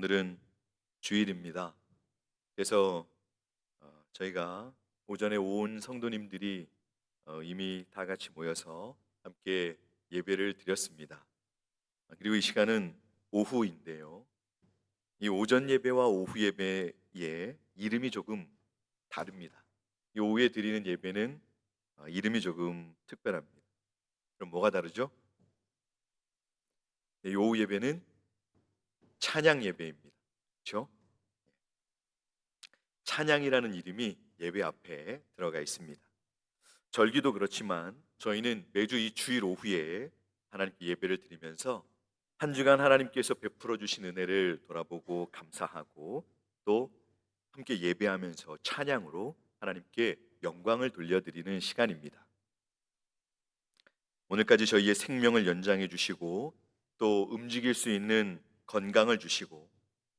오늘은 주일입니다. 그래서 어, 저희가 오전에 온 성도님들이 어, 이미 다 같이 모여서 함께 예배를 드렸습니다. 아, 그리고 이 시간은 오후인데요. 이 오전 예배와 오후 예배의 이름이 조금 다릅니다. 이 오후에 드리는 예배는 어, 이름이 조금 특별합니다. 그럼 뭐가 다르죠? 네, 이 오후 예배는 찬양 예배입니다. 그렇죠? 찬양이라는 이름이 예배 앞에 들어가 있습니다. 절기도 그렇지만 저희는 매주 이 주일 오후에 하나님께 예배를 드리면서 한 주간 하나님께서 베풀어 주신 은혜를 돌아보고 감사하고 또 함께 예배하면서 찬양으로 하나님께 영광을 돌려드리는 시간입니다. 오늘까지 저희의 생명을 연장해 주시고 또 움직일 수 있는 건강을 주시고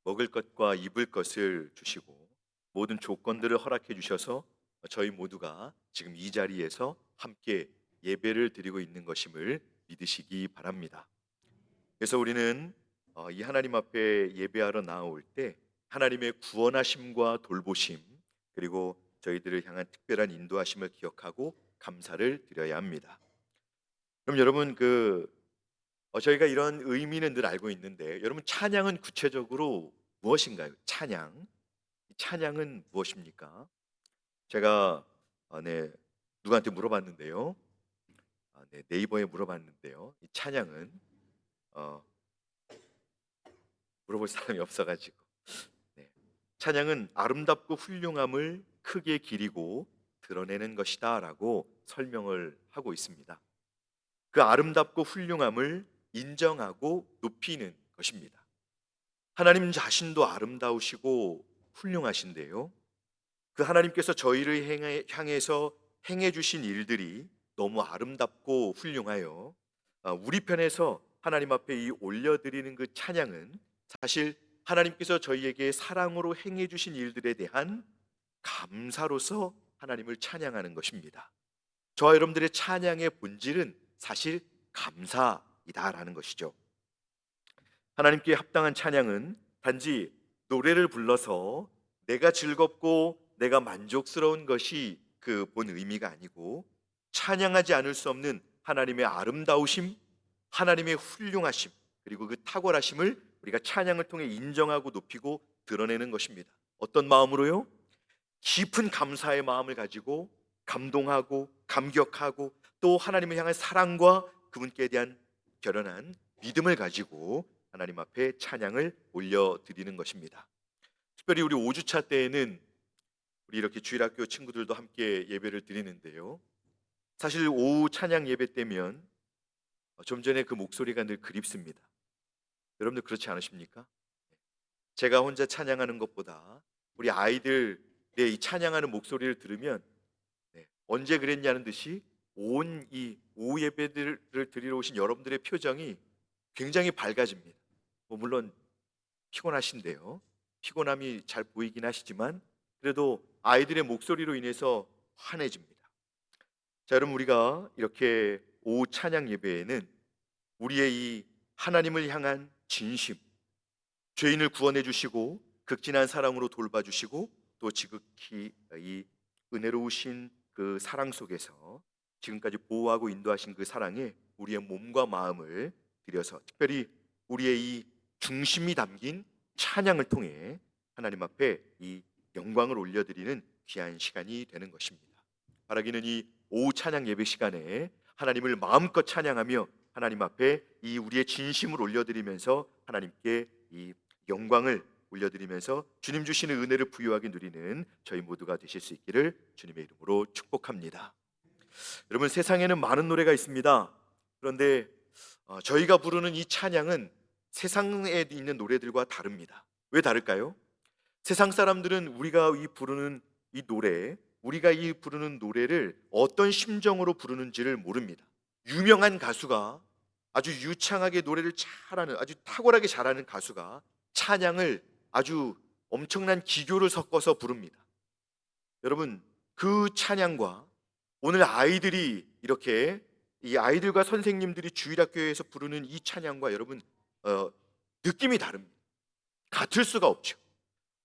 먹을 것과 입을 것을 주시고 모든 조건들을 허락해 주셔서 저희 모두가 지금 이 자리에서 함께 예배를 드리고 있는 것임을 믿으시기 바랍니다. 그래서 우리는 어, 이 하나님 앞에 예배하러 나올 때 하나님의 구원하심과 돌보심 그리고 저희들을 향한 특별한 인도하심을 기억하고 감사를 드려야 합니다. 그럼 여러분 그 어, 저희가 이런 의미는 늘 알고 있는데 여러분 찬양은 구체적으로 무엇인가요? 찬양. 찬양은 무엇입니까? 제가 아, 네, 누구한테 물어봤는데요. 아, 네, 네이버에 물어봤는데요. 이 찬양은 어, 물어볼 사람이 없어가지고 네. 찬양은 아름답고 훌륭함을 크게 기리고 드러내는 것이다라고 설명을 하고 있습니다. 그 아름답고 훌륭함을 인정하고 높이는 것입니다. 하나님 자신도 아름다우시고 훌륭하신데요. 그 하나님께서 저희를 향해서 행해 주신 일들이 너무 아름답고 훌륭하여 아, 우리 편에서 하나님 앞에 이 올려드리는 그 찬양은 사실 하나님께서 저희에게 사랑으로 행해 주신 일들에 대한 감사로서 하나님을 찬양하는 것입니다. 저와 여러분들의 찬양의 본질은 사실 감사 이다라는 것이죠. 하나님께 합당한 찬양은 단지 노래를 불러서 내가 즐겁고 내가 만족스러운 것이 그 본 의미가 아니고 찬양하지 않을 수 없는 하나님의 아름다우심, 하나님의 훌륭하심, 그리고 그 탁월하심을 우리가 찬양을 통해 인정하고 높이고 드러내는 것입니다. 어떤 마음으로요? 깊은 감사의 마음을 가지고 감동하고 감격하고 또 하나님을 향한 사랑과 그분께 대한 결연한 믿음을 가지고 하나님 앞에 찬양을 올려드리는 것입니다. 특별히 우리 5주차 때에는 우리 이렇게 주일학교 친구들도 함께 예배를 드리는데요. 사실 오후 찬양 예배 때면 좀 전에 그 목소리가 늘 그립습니다. 여러분들 그렇지 않으십니까? 제가 혼자 찬양하는 것보다 우리 아이들의 이 찬양하는 목소리를 들으면 네, 언제 그랬냐는 듯이 온 이 오후 예배들을 드리러 오신 여러분들의 표정이 굉장히 밝아집니다. 뭐 물론 피곤하신데요. 피곤함이 잘 보이긴 하시지만 그래도 아이들의 목소리로 인해서 환해집니다. 자, 여러분 우리가 이렇게 오후 찬양 예배에는 우리의 이 하나님을 향한 진심, 죄인을 구원해 주시고 극진한 사랑으로 돌봐 주시고 또 지극히 이 은혜로우신 그 사랑 속에서 지금까지 보호하고 인도하신 그 사랑에 우리의 몸과 마음을 들여서 특별히 우리의 이 중심이 담긴 찬양을 통해 하나님 앞에 이 영광을 올려드리는 귀한 시간이 되는 것입니다. 바라기는 이 오후 찬양 예배 시간에 하나님을 마음껏 찬양하며 하나님 앞에 이 우리의 진심을 올려드리면서 하나님께 이 영광을 올려드리면서 주님 주시는 은혜를 부유하게 누리는 저희 모두가 되실 수 있기를 주님의 이름으로 축복합니다. 여러분 세상에는 많은 노래가 있습니다. 그런데 어, 저희가 부르는 이 찬양은 세상에 있는 노래들과 다릅니다. 왜 다를까요? 세상 사람들은 우리가 이 부르는 이 노래, 우리가 이 부르는 노래를 어떤 심정으로 부르는지를 모릅니다. 유명한 가수가 아주 유창하게 노래를 잘하는 아주 탁월하게 잘하는 가수가 찬양을 아주 엄청난 기교를 섞어서 부릅니다. 여러분 그 찬양과 오늘 아이들이 이렇게 이 아이들과 선생님들이 주일학교에서 부르는 이 찬양과 여러분 어, 느낌이 다릅니다. 같을 수가 없죠.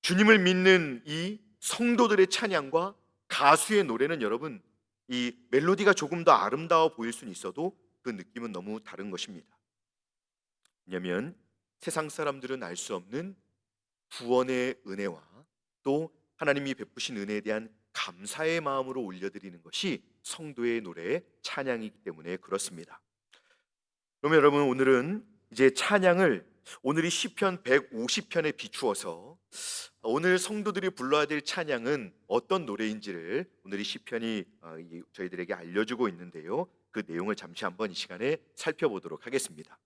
주님을 믿는 이 성도들의 찬양과 가수의 노래는 여러분 이 멜로디가 조금 더 아름다워 보일 수는 있어도 그 느낌은 너무 다른 것입니다. 왜냐하면 세상 사람들은 알 수 없는 구원의 은혜와 또 하나님이 베푸신 은혜에 대한 감사의 마음으로 올려드리는 것이 성도의 노래 찬양이기 때문에 그렇습니다. 그러면 여러분 오늘은 이제 찬양을 오늘이 시편 150편에 비추어서 오늘 성도들이 불러야 될 찬양은 어떤 노래인지를 오늘 이 시편이 어, 이 저희들에게 알려주고 있는데요. 그 내용을 잠시 한번 이 시간에 살펴보도록 하겠습니다.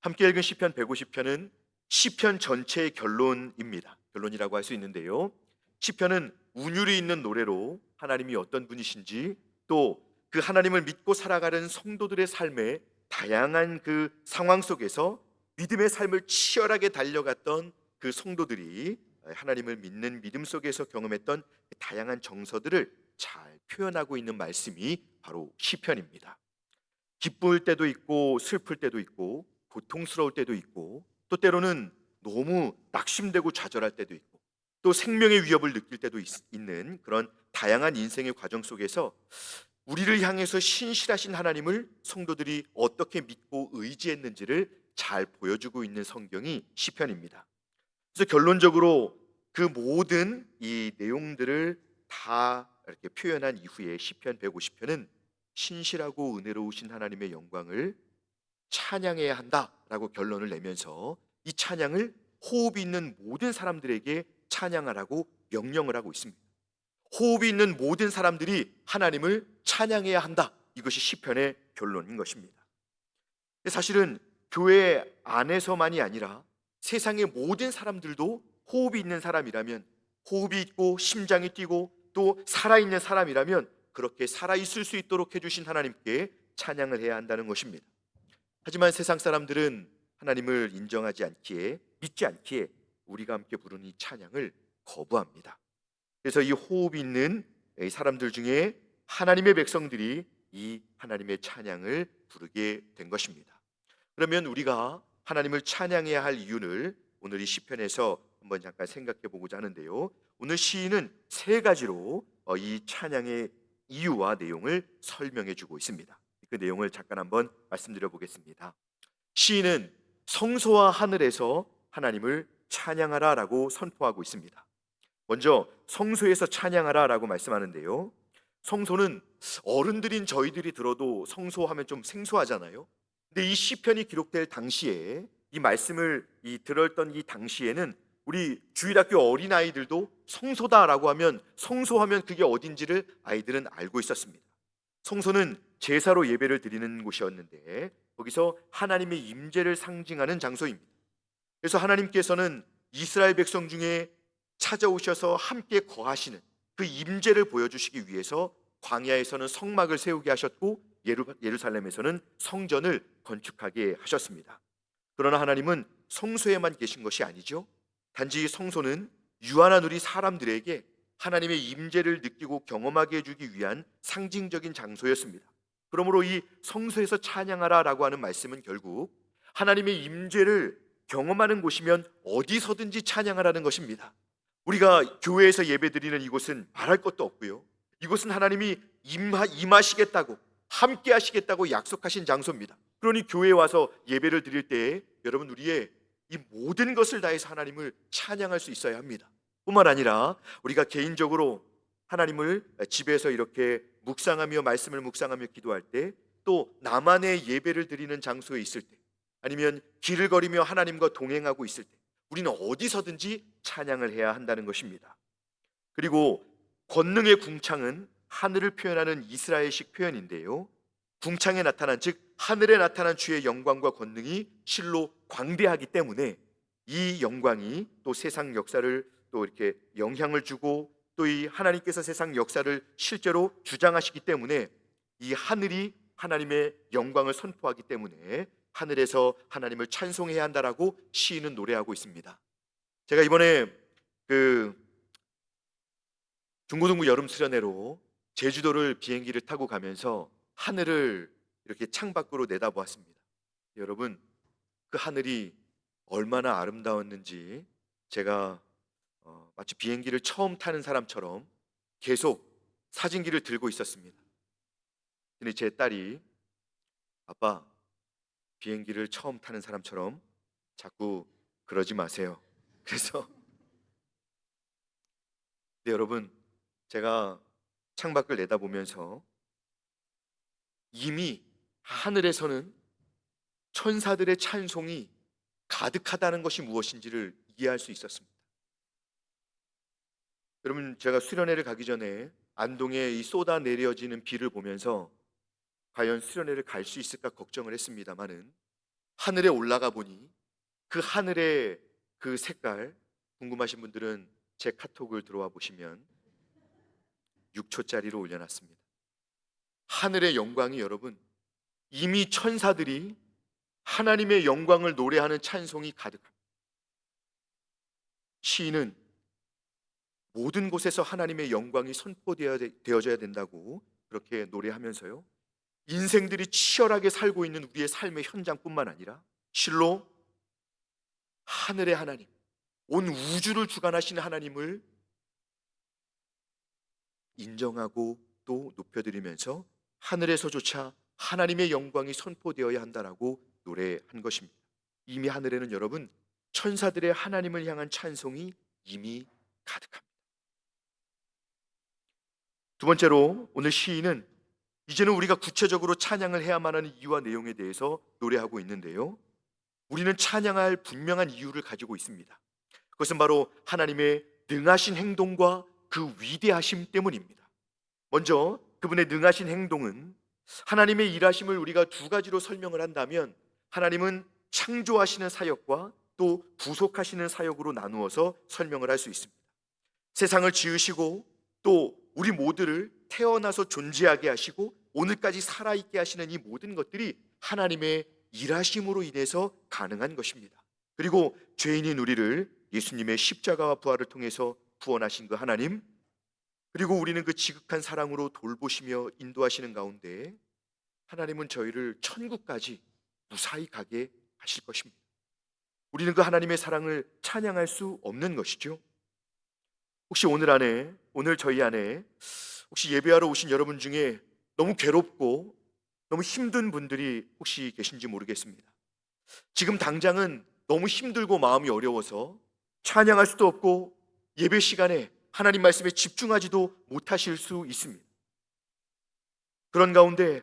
함께 읽은 시편 150편은 시편 전체의 결론입니다. 결론이라고 할 수 있는데요. 시편은 운율이 있는 노래로 하나님이 어떤 분이신지 또 그 하나님을 믿고 살아가는 성도들의 삶의 다양한 그 상황 속에서 믿음의 삶을 치열하게 달려갔던 그 성도들이 하나님을 믿는 믿음 속에서 경험했던 그 다양한 정서들을 잘 표현하고 있는 말씀이 바로 시편입니다. 기쁠 때도 있고 슬플 때도 있고 고통스러울 때도 있고 또 때로는 너무 낙심되고 좌절할 때도 있고 또 생명의 위협을 느낄 때도 있, 는 그런 다양한 인생의 과정 속에서 우리를 향해서 신실하신 하나님을 성도들이 어떻게 믿고 의지했는지를 잘 보여주고 있는 성경이 시편입니다. 그래서 결론적으로 그 모든 이 내용들을 다 이렇게 표현한 이후에 시편 150편은 신실하고 은혜로우신 하나님의 영광을 찬양해야 한다라고 결론을 내면서 이 찬양을 호흡이 있는 모든 사람들에게 찬양하라고 명령을 하고 있습니다. 호흡이 있는 모든 사람들이 하나님을 찬양해야 한다. 이것이 시편의 결론인 것입니다. 사실은 교회 안에서만이 아니라 세상의 모든 사람들도 호흡이 있는 사람이라면 호흡이 있고 심장이 뛰고 또 살아있는 사람이라면 그렇게 살아있을 수 있도록 해주신 하나님께 찬양을 해야 한다는 것입니다. 하지만 세상 사람들은 하나님을 인정하지 않기에 믿지 않기에 우리가 함께 부르는 이 찬양을 거부합니다. 그래서 이 호흡이 있는 사람들 중에 하나님의 백성들이 이 하나님의 찬양을 부르게 된 것입니다. 그러면 우리가 하나님을 찬양해야 할 이유를 오늘 이 시편에서 한번 잠깐 생각해 보고자 하는데요. 오늘 시인은 세 가지로 어, 이 찬양의 이유와 내용을 설명해 주고 있습니다. 그 내용을 잠깐 한번 말씀드려 보겠습니다. 시인은 성소와 하늘에서 하나님을 찬양하라 라고 선포하고 있습니다. 먼저 성소에서 찬양하라 라고 말씀하는데요. 성소는 어른들인 저희들이 들어도 성소하면 좀 생소하잖아요. 근데 이 시편이 기록될 당시에 이 말씀을 이 들었던 이 당시에는 우리 주일학교 어린 아이들도 성소다라고 하면 성소하면 그게 어딘지를 아이들은 알고 있었습니다. 성소는 제사로 예배를 드리는 곳이었는데 거기서 하나님의 임재를 상징하는 장소입니다. 그래서 하나님께서는 이스라엘 백성 중에 찾아오셔서 함께 거하시는 그 임재를 보여주시기 위해서 광야에서는 성막을 세우게 하셨고 예루살렘에서는 성전을 건축하게 하셨습니다. 그러나 하나님은 성소에만 계신 것이 아니죠. 단지 성소는 유한한 우리 사람들에게 하나님의 임재를 느끼고 경험하게 해주기 위한 상징적인 장소였습니다. 그러므로 이 성소에서 찬양하라라고 하는 말씀은 결국 하나님의 임재를 경험하는 곳이면 어디서든지 찬양하라는 것입니다. 우리가 교회에서 예배드리는 이곳은 말할 것도 없고요. 이곳은 하나님이 임하, 임하시겠다고 함께 하시겠다고 약속하신 장소입니다. 그러니 교회에 와서 예배를 드릴 때 여러분 우리의 이 모든 것을 다해서 하나님을 찬양할 수 있어야 합니다. 뿐만 아니라 우리가 개인적으로 하나님을 집에서 이렇게 묵상하며 말씀을 묵상하며 기도할 때 또 나만의 예배를 드리는 장소에 있을 때 아니면 길을 걸으며 하나님과 동행하고 있을 때 우리는 어디서든지 찬양을 해야 한다는 것입니다. 그리고 권능의 궁창은 하늘을 표현하는 이스라엘식 표현인데요. 궁창에 나타난 즉 하늘에 나타난 주의 영광과 권능이 실로 광대하기 때문에 이 영광이 또 세상 역사를 또 이렇게 영향을 주고 또 이 하나님께서 세상 역사를 실제로 주장하시기 때문에 이 하늘이 하나님의 영광을 선포하기 때문에 하늘에서 하나님을 찬송해야 한다라고 시인은 노래하고 있습니다. 제가 이번에 그 중고등부 여름 수련회로 제주도를 비행기를 타고 가면서 하늘을 이렇게 창밖으로 내다보았습니다. 여러분, 그 하늘이 얼마나 아름다웠는지 제가 어, 마치 비행기를 처음 타는 사람처럼 계속 사진기를 들고 있었습니다. 근데 제 딸이 아빠 비행기를 처음 타는 사람처럼 자꾸 그러지 마세요. 그래서 네, 여러분 제가 창밖을 내다보면서 이미 하늘에서는 천사들의 찬송이 가득하다는 것이 무엇인지를 이해할 수 있었습니다. 여러분 제가 수련회를 가기 전에 안동에 이 쏟아 내려지는 비를 보면서 과연 수련회를 갈 수 있을까 걱정을 했습니다마는 하늘에 올라가 보니 그 하늘의 그 색깔 궁금하신 분들은 제 카톡을 들어와 보시면 6초짜리로 올려놨습니다. 하늘의 영광이 여러분 이미 천사들이 하나님의 영광을 노래하는 찬송이 가득합니다. 시인은 모든 곳에서 하나님의 영광이 선포되어져야 된다고 그렇게 노래하면서요. 인생들이 치열하게 살고 있는 우리의 삶의 현장뿐만 아니라 실로 하늘의 하나님, 온 우주를 주관하시는 하나님을 인정하고 또 높여드리면서 하늘에서조차 하나님의 영광이 선포되어야 한다라고 노래한 것입니다. 이미 하늘에는 여러분 천사들의 하나님을 향한 찬송이 이미 가득합니다. 두 번째로 오늘 시인은 이제는 우리가 구체적으로 찬양을 해야만 하는 이유와 내용에 대해서 노래하고 있는데요. 우리는 찬양할 분명한 이유를 가지고 있습니다. 그것은 바로 하나님의 능하신 행동과 그 위대하심 때문입니다. 먼저 그분의 능하신 행동은 하나님의 일하심을 우리가 두 가지로 설명을 한다면 하나님은 창조하시는 사역과 또 부속하시는 사역으로 나누어서 설명을 할 수 있습니다. 세상을 지으시고 또 우리 모두를 태어나서 존재하게 하시고 오늘까지 살아있게 하시는 이 모든 것들이 하나님의 일하심으로 인해서 가능한 것입니다. 그리고 죄인인 우리를 예수님의 십자가와 부활을 통해서 구원하신 그 하나님, 그리고 우리는 그 지극한 사랑으로 돌보시며 인도하시는 가운데 하나님은 저희를 천국까지 무사히 가게 하실 것입니다. 우리는 그 하나님의 사랑을 찬양할 수 없는 것이죠. 혹시 오늘 안에 오늘 저희 안에 혹시 예배하러 오신 여러분 중에 너무 괴롭고 너무 힘든 분들이 혹시 계신지 모르겠습니다. 지금 당장은 너무 힘들고 마음이 어려워서 찬양할 수도 없고 예배 시간에 하나님 말씀에 집중하지도 못하실 수 있습니다. 그런 가운데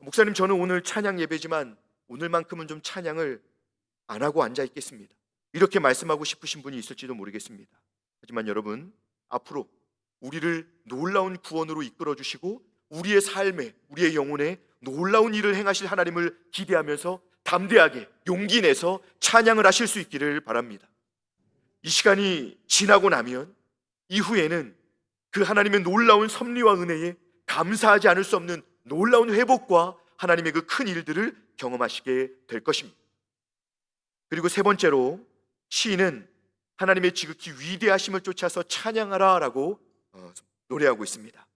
목사님 저는 오늘 찬양 예배지만 오늘만큼은 좀 찬양을 안 하고 앉아 있겠습니다. 이렇게 말씀하고 싶으신 분이 있을지도 모르겠습니다. 하지만 여러분 앞으로 우리를 놀라운 구원으로 이끌어 주시고 우리의 삶에 우리의 영혼에 놀라운 일을 행하실 하나님을 기대하면서 담대하게 용기 내서 찬양을 하실 수 있기를 바랍니다. 이 시간이 지나고 나면 이후에는 그 하나님의 놀라운 섭리와 은혜에 감사하지 않을 수 없는 놀라운 회복과 하나님의 그 큰 일들을 경험하시게 될 것입니다. 그리고 세 번째로 시인은 하나님의 지극히 위대하심을 쫓아서 찬양하라 라고 어, 노래하고 있습니다.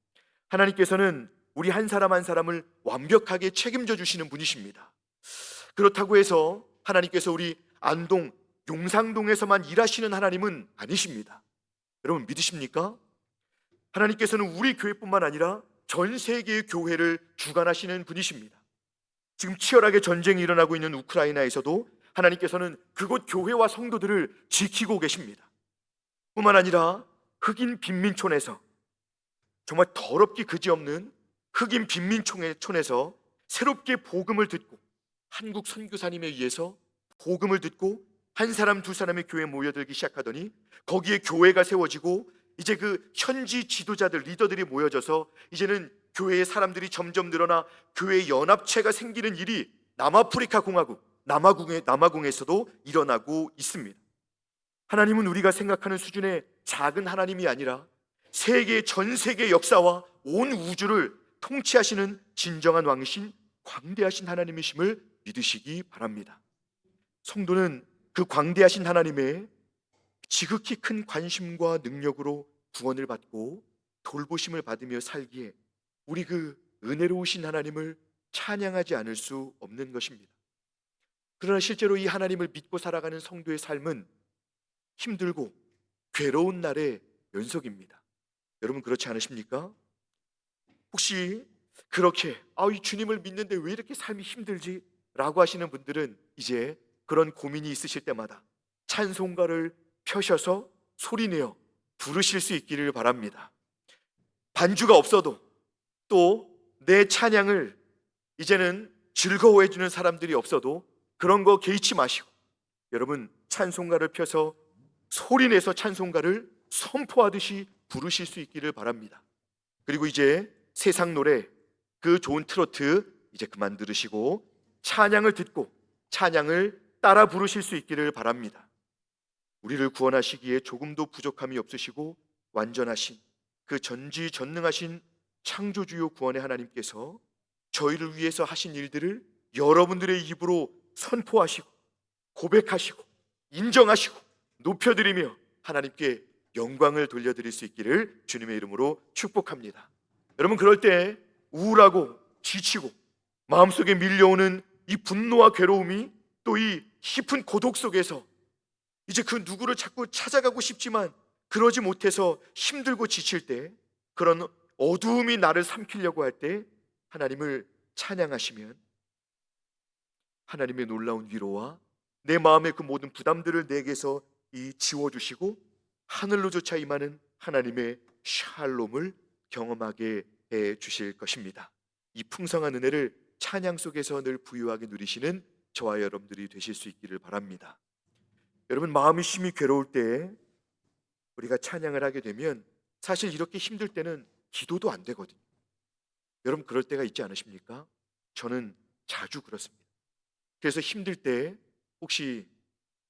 하나님께서는 우리 한 사람 한 사람을 완벽하게 책임져 주시는 분이십니다. 그렇다고 해서 하나님께서 우리 안동 용상동에서만 일하시는 하나님은 아니십니다. 여러분 믿으십니까? 하나님께서는 우리 교회뿐만 아니라 전 세계의 교회를 주관하시는 분이십니다. 지금 치열하게 전쟁이 일어나고 있는 우크라이나에서도 하나님께서는 그곳 교회와 성도들을 지키고 계십니다. 뿐만 아니라 흑인 빈민촌에서 정말 더럽기 그지없는 흑인 빈민촌에서 새롭게 복음을 듣고 한국 선교사님에 의해서 복음을 듣고 한 사람 두 사람의 교회에 모여들기 시작하더니 거기에 교회가 세워지고 이제 그 현지 지도자들 리더들이 모여져서 이제는 교회의 사람들이 점점 늘어나 교회 연합체가 생기는 일이 남아프리카 공화국 남아공에 남아공에서도 일어나고 있습니다. 하나님은 우리가 생각하는 수준의 작은 하나님이 아니라 세계 전 세계 역사와 온 우주를 통치하시는 진정한 왕이신 광대하신 하나님이심을 믿으시기 바랍니다. 성도는 그 광대하신 하나님의 지극히 큰 관심과 능력으로 구원을 받고 돌보심을 받으며 살기에 우리 그 은혜로우신 하나님을 찬양하지 않을 수 없는 것입니다. 그러나 실제로 이 하나님을 믿고 살아가는 성도의 삶은 힘들고 괴로운 날의 연속입니다. 여러분 그렇지 않으십니까? 혹시 그렇게 아, 이 주님을 믿는데 왜 이렇게 삶이 힘들지? 라고 하시는 분들은 이제 그런 고민이 있으실 때마다 찬송가를 펴셔서 소리내어 부르실 수 있기를 바랍니다. 반주가 없어도 또 내 찬양을 이제는 즐거워해 주는 사람들이 없어도 그런 거 개의치 마시고 여러분 찬송가를 펴서 소리내서 찬송가를 선포하듯이 부르실 수 있기를 바랍니다. 그리고 이제 세상 노래 그 좋은 트로트 이제 그만 들으시고 찬양을 듣고 찬양을 따라 부르실 수 있기를 바랍니다. 우리를 구원하시기에 조금도 부족함이 없으시고 완전하신 그 전지전능하신 창조주요 구원의 하나님께서 저희를 위해서 하신 일들을 여러분들의 입으로 선포하시고 고백하시고 인정하시고 높여드리며 하나님께 영광을 돌려드릴 수 있기를 주님의 이름으로 축복합니다. 여러분 그럴 때 우울하고 지치고 마음속에 밀려오는 이 분노와 괴로움이 또 이 깊은 고독 속에서 이제 그 누구를 자꾸 찾아가고 싶지만 그러지 못해서 힘들고 지칠 때 그런 어두움이 나를 삼키려고 할 때 하나님을 찬양하시면 하나님의 놀라운 위로와 내 마음의 그 모든 부담들을 내게서 이 지워주시고 하늘로조차 임하는 하나님의 샬롬을 경험하게 해 주실 것입니다. 이 풍성한 은혜를 찬양 속에서 늘 부유하게 누리시는 저와 여러분들이 되실 수 있기를 바랍니다. 여러분 마음이 심히 괴로울 때 우리가 찬양을 하게 되면 사실 이렇게 힘들 때는 기도도 안 되거든요. 여러분 그럴 때가 있지 않으십니까? 저는 자주 그렇습니다. 그래서 힘들 때 혹시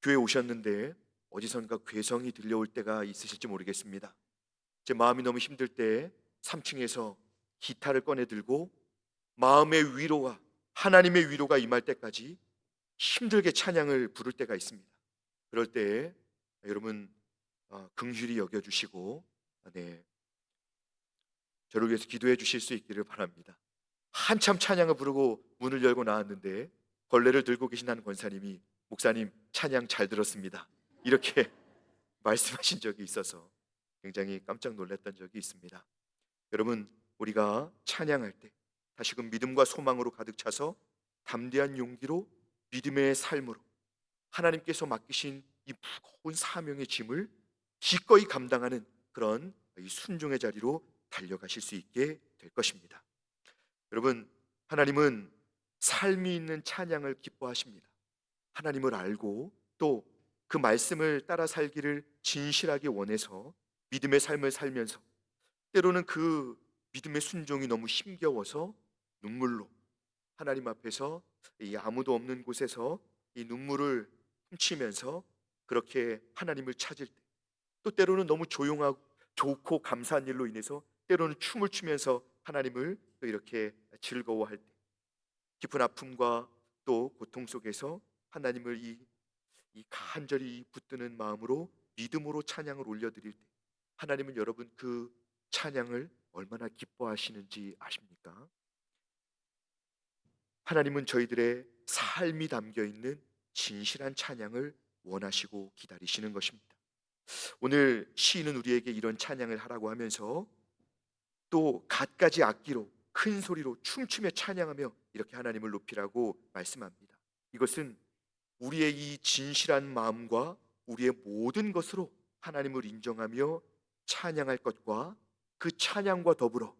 교회 오셨는데 어디선가 괴성이 들려올 때가 있으실지 모르겠습니다. 제 마음이 너무 힘들 때 3층에서 기타를 꺼내 들고 마음의 위로와 하나님의 위로가 임할 때까지 힘들게 찬양을 부를 때가 있습니다. 그럴 때 여러분 어, 긍휼히 여겨 주시고 네. 저를 위해서 기도해 주실 수 있기를 바랍니다. 한참 찬양을 부르고 문을 열고 나왔는데 걸레를 들고 계신 한 권사님이 목사님 찬양 잘 들었습니다. 이렇게 말씀하신 적이 있어서 굉장히 깜짝 놀랐던 적이 있습니다. 여러분 우리가 찬양할 때 다시금 믿음과 소망으로 가득 차서 담대한 용기로 믿음의 삶으로 하나님께서 맡기신 이 무거운 사명의 짐을 기꺼이 감당하는 그런 이 순종의 자리로 달려가실 수 있게 될 것입니다. 여러분 하나님은 삶이 있는 찬양을 기뻐하십니다. 하나님을 알고 또 그 말씀을 따라 살기를 진실하게 원해서 믿음의 삶을 살면서 때로는 그 믿음의 순종이 너무 힘겨워서 눈물로 하나님 앞에서 이 아무도 없는 곳에서 이 눈물을 훔치면서 그렇게 하나님을 찾을 때 또 때로는 너무 조용하고 좋고 감사한 일로 인해서 때로는 춤을 추면서 하나님을 또 이렇게 즐거워할 때 깊은 아픔과 또 고통 속에서 하나님을 이, 이 간절히 붙드는 마음으로 믿음으로 찬양을 올려드릴 때 하나님은 여러분 그 찬양을 얼마나 기뻐하시는지 아십니까? 하나님은 저희들의 삶이 담겨 있는 진실한 찬양을 원하시고 기다리시는 것입니다. 오늘 시인은 우리에게 이런 찬양을 하라고 하면서 또 갖가지 악기로 큰 소리로 춤추며 찬양하며 이렇게 하나님을 높이라고 말씀합니다. 이것은 우리의 이 진실한 마음과 우리의 모든 것으로 하나님을 인정하며 찬양할 것과 그 찬양과 더불어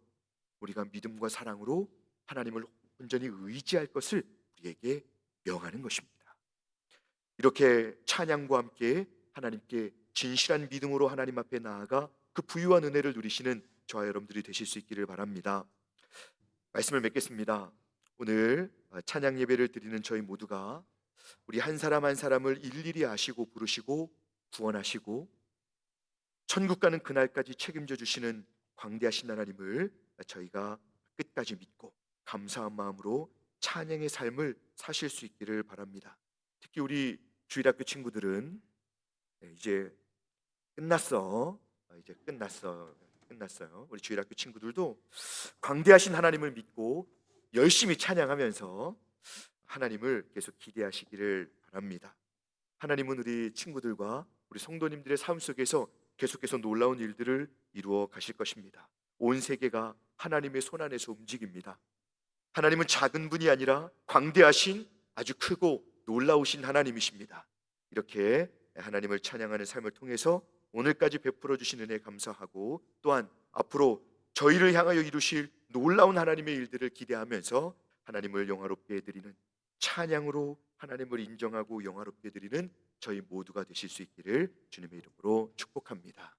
우리가 믿음과 사랑으로 하나님을 온전히 의지할 것을 우리에게 명하는 것입니다. 이렇게 찬양과 함께 하나님께 진실한 믿음으로 하나님 앞에 나아가 그 부유한 은혜를 누리시는 저와 여러분들이 되실 수 있기를 바랍니다. 말씀을 맺겠습니다. 오늘 찬양 예배를 드리는 저희 모두가 우리 한 사람 한 사람을 일일이 아시고 부르시고 구원하시고 천국 가는 그날까지 책임져 주시는 광대하신 하나님을 저희가 끝까지 믿고 감사한 마음으로 찬양의 삶을 사실 수 있기를 바랍니다. 특히 우리 주일학교 친구들은 네, 이제 끝났어. 어, 이제 끝났어. 끝났어요. 우리 주일학교 친구들도 광대하신 하나님을 믿고 열심히 찬양하면서 하나님을 계속 기대하시기를 바랍니다. 하나님은 우리 친구들과 우리 성도님들의 삶 속에서 계속해서 놀라운 일들을 이루어 가실 것입니다. 온 세계가 하나님의 손 안에서 움직입니다. 하나님은 작은 분이 아니라 광대하신 아주 크고 놀라우신 하나님이십니다. 이렇게 하나님을 찬양하는 삶을 통해서 오늘까지 베풀어 주신 은혜 감사하고 또한 앞으로 저희를 향하여 이루실 놀라운 하나님의 일들을 기대하면서 하나님을 영화롭게 해드리는 찬양으로 하나님을 인정하고 영화롭게 해드리는 저희 모두가 되실 수 있기를 주님의 이름으로 축복합니다.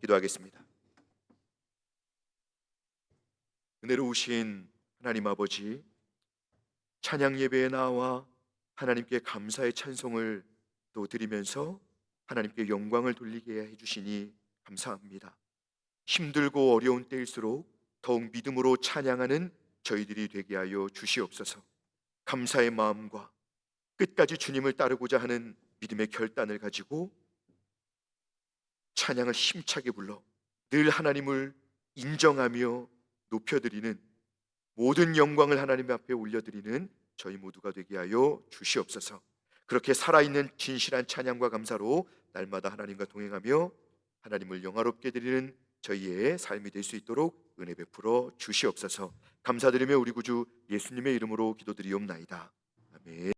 기도하겠습니다. 은혜로우신 하나님 아버지 찬양 예배에 나와 하나님께 감사의 찬송을 또 드리면서 하나님께 영광을 돌리게 해 주시니 감사합니다. 힘들고 어려운 때일수록 더욱 믿음으로 찬양하는 저희들이 되게 하여 주시옵소서. 감사의 마음과 끝까지 주님을 따르고자 하는 믿음의 결단을 가지고 찬양을 힘차게 불러 늘 하나님을 인정하며 높여드리는 모든 영광을 하나님 앞에 올려드리는 저희 모두가 되게 하여 주시옵소서. 그렇게 살아있는 진실한 찬양과 감사로 날마다 하나님과 동행하며 하나님을 영화롭게 드리는 저희의 삶이 될 수 있도록 은혜 베풀어 주시옵소서. 감사드리며 우리 구주 예수님의 이름으로 기도드리옵나이다. 아멘.